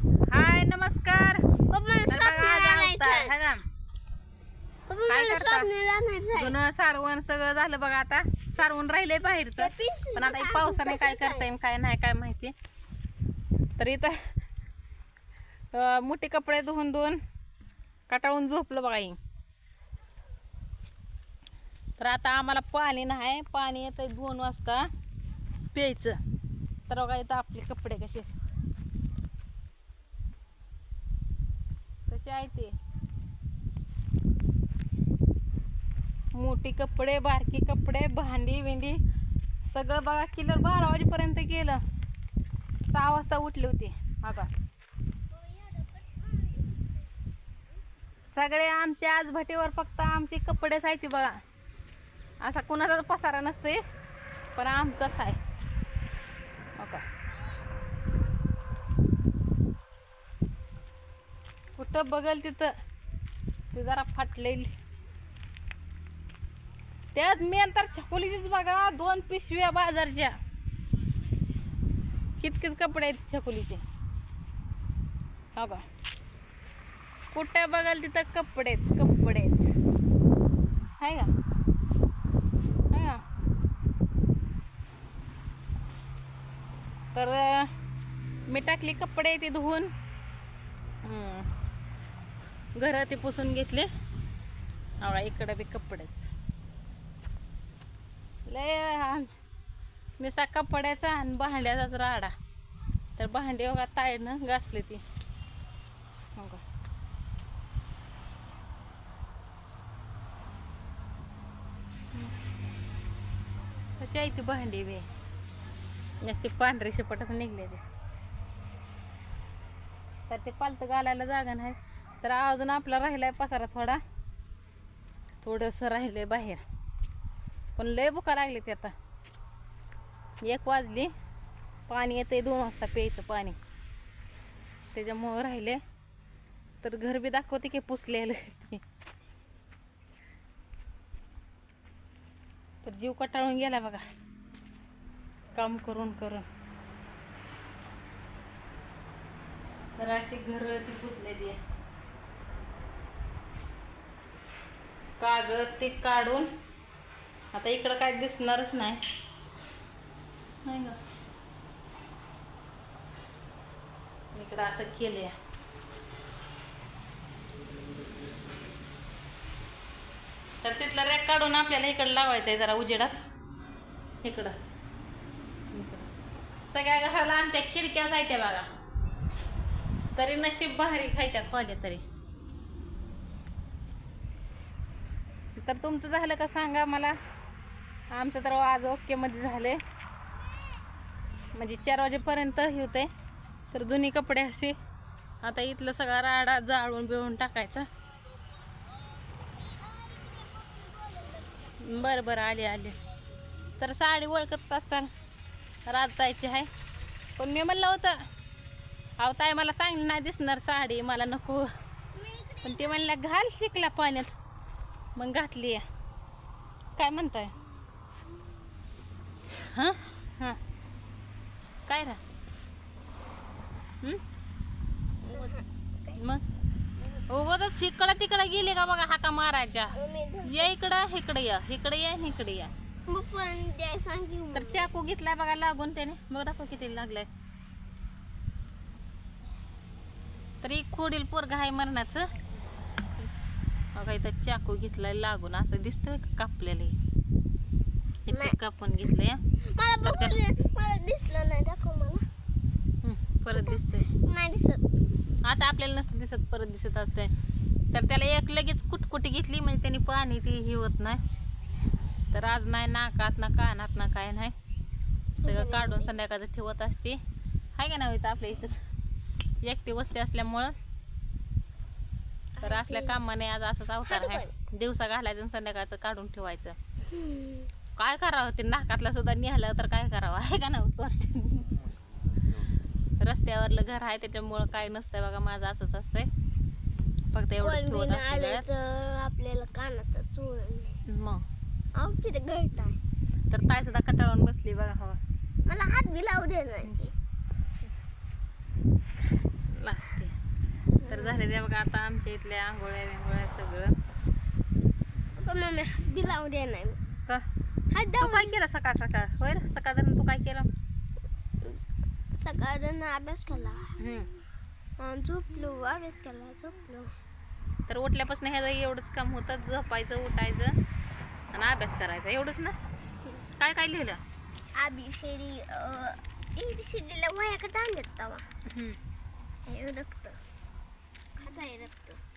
हाय नमस्कार. सारवण सगळं झालं बघा आता. सारवून राहिलंय बाहेरचं. पण आता पावसाने काय करता येईल काय नाही काय माहिती. तर इथं मोठे कपडे धुवून धुवून कटाळून झोपलं बघा तर आता आम्हाला पाणी नाही. पाणी येतं दोन वाजता. प्यायचं. तर बघा इथं आपले कपडे कसे कसे आहे ते. मोठी कपडे बारकी कपडे भांडी विंडी सगळं बघा किलर बारा वाजेपर्यंत गेलं. सहा वाजता उठले होते. बघा. सगळे आमच्या आज भटीवर फक्त आमचे कपडेच आहे ते बघा. असा कुणाचा पसारा नसते पण आमचाच आहे. हो कुठं बघल तिथं? ते जरा फाटलेली. त्यात मी नंतर छकोलीचीच बघा दोन पिशव्या बाजारच्या. कितकेच कपडे आहेत छकोलीचे. हो का कुठं बघाल तिथं कपडेच कपडेच. आहे का? आहे का? तर मी टाकली कपडे ती धुवून हम्म. घरं ते पुसून घेतले. आवळा इकडं बी कपडेच. लय मिसा कपड्याचा आणि भांड्याचाच राडा. तर भांडे बघा ताईनं घासले ती. कशी आहे ती भांडी बी. नुसती पांढरी शेपटच निघले ते तर ते पालतं घालायला जागा नाही. तर अजून आपला राहिलाय पसारा थोडा. थोडंसं राहिलंय बाहेर. पण लय भुका लागली ते आता. एक वाजली. पाणी येते दोन वाजता प्यायचं पाणी. त्याच्यामुळं राहिले. तर घर बी दाखवते की पुसलेलं तर जीव कटाळून गेला बघा. काम करून करून. तर अशी घर ती पुसलेली आहे. कागद ते काढून आता इकडं काय दिसणारच नाही. नाही का इकडं असं केलंय. तर तिथला रॅक काढून आपल्याला इकडं लावायचं आहे जरा उजेडात. इकडं. सगळ्या घराला आमच्या खिडक्या जायत्या बघा. तरी नशीब भारी खायत्या खोल्या तरी. तर तुमचं झालं का सांगा मला. आमचं तर आज ओकेमध्ये झाले. म्हणजे चार वाजेपर्यंत होते तर जुनी कपडे असे. आता इथलं सगळा राडा जाळून बिळून टाकायचा. बरं बरं आले आले. तर साडी ओळखत चाल राजतायची आहे. पण मी म्हणलं होतं अहो ताई मला चांगली नाही दिसणार साडी. मला नको. पण ते म्हणलं घाल शिकला पाण्यात. मग घातली काय म्हणताय? हां? हां. काय रा? मग? उगतच इकडं तिकडं गेली का बघा हाका मारायच्या. या इकडं इकडे या. इकडे या आणि इकडे या. तर चाकू घेतलाय बघा लागून त्याने. बघ दाखव किती लागलाय. तर एक खोडील पोरग आहे मरणाचं. बघा इथं चाकू घेतलाय लागून. असं दिसतंय का कापलेलं. इथं कापून घेतलंय मला बघून मला दिसलं नाही दाखव मला. परत दिसतंय. नाही दिसत. आता आपल्याला नसतं दिसत परत दिसत असतंय. तर त्याला एक लगेच कुटकुटी घेतली म्हणजे त्यांनी पाणी ती हे होत नाही. तर आज नाही नाकात ना कानात ना काय नाही. सगळं काढून संध्याकाळचं ठेवत असते. हाय का नाही इथं आपल्या इथं? एकटी वस्ती असल्यामुळं. तर असल्या कामाने आज असंच अवतार आहे. दिवसा घालायचं संध्याकाळचं काढून ठेवायचं. काय करावं ते नाकातला सुद्धा निघालं तर काय करावं? आहे का चोरट्याने? रस्त्यावरलं घर आहे त्याच्यामुळं काय नसतंय बघा माझं असंच असतंय. फक्त एवढं ठेवत आपल्याला कानाचा चोळ मग? गळत आहे. तर ताई सुद्धा कटाळून बसली बघा हवा. मला हात बी लावू दे झाले ते बघा आता आमच्या इथल्या आंघोळ्या बिंगोळ्या सगळं. मम्मी लावू दे नाही का? हात तू लावू काय केलं सकाळ सकाळ? होय सकाळ तू काय केलं? अभ्यास केला. झोपलो अभ्यास केला झोपलो. तर उठल्यापासून ह्याचं एवढंच काम होतं झोपायचं उठायचं आणि अभ्यास करायचा. एवढंच ना? काय काय लिहिलं? आबी शेडी ए बी सी डीला वया का आणत तवा. एवढं sarap to.